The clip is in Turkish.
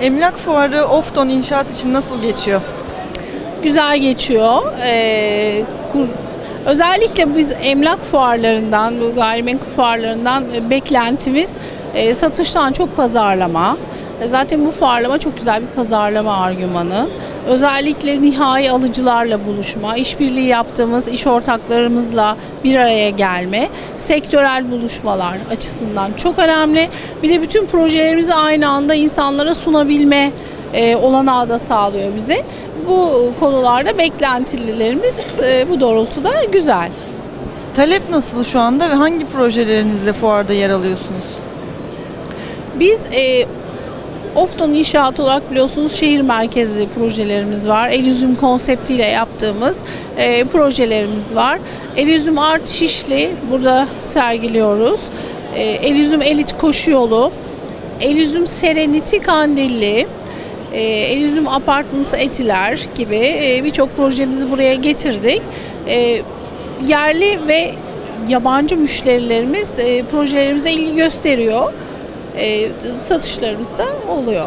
Emlak fuarı Ofton inşaat için nasıl geçiyor? Güzel geçiyor. Ee, kur- özellikle biz emlak fuarlarından, bu gayrimenkul fuarlarından e, beklentimiz e, satıştan çok pazarlama. E, Zaten bu fuarlama çok güzel bir pazarlama argümanı. Özellikle nihai alıcılarla buluşma, işbirliği yaptığımız iş ortaklarımızla bir araya gelme, sektörel buluşmalar açısından çok önemli. Bir de bütün projelerimizi aynı anda insanlara sunabilme e, olanağı da sağlıyor bize. Bu konularda beklentilerimiz e, bu doğrultuda güzel. Talep nasıl şu anda ve hangi projelerinizle fuarda yer alıyorsunuz? Biz e, Ofton İnşaat olarak biliyorsunuz şehir merkezli projelerimiz var. Elizum konseptiyle yaptığımız e, projelerimiz var. Elizum Art Şişli burada sergiliyoruz. E, Elizum Elit Koşu Yolu, Elizum Serenity Kandilli, e, Elizum Apartments Etiler gibi e, birçok projemizi buraya getirdik. E, yerli ve yabancı müşterilerimiz e, projelerimize ilgi gösteriyor. E, satışlarımız da oluyor.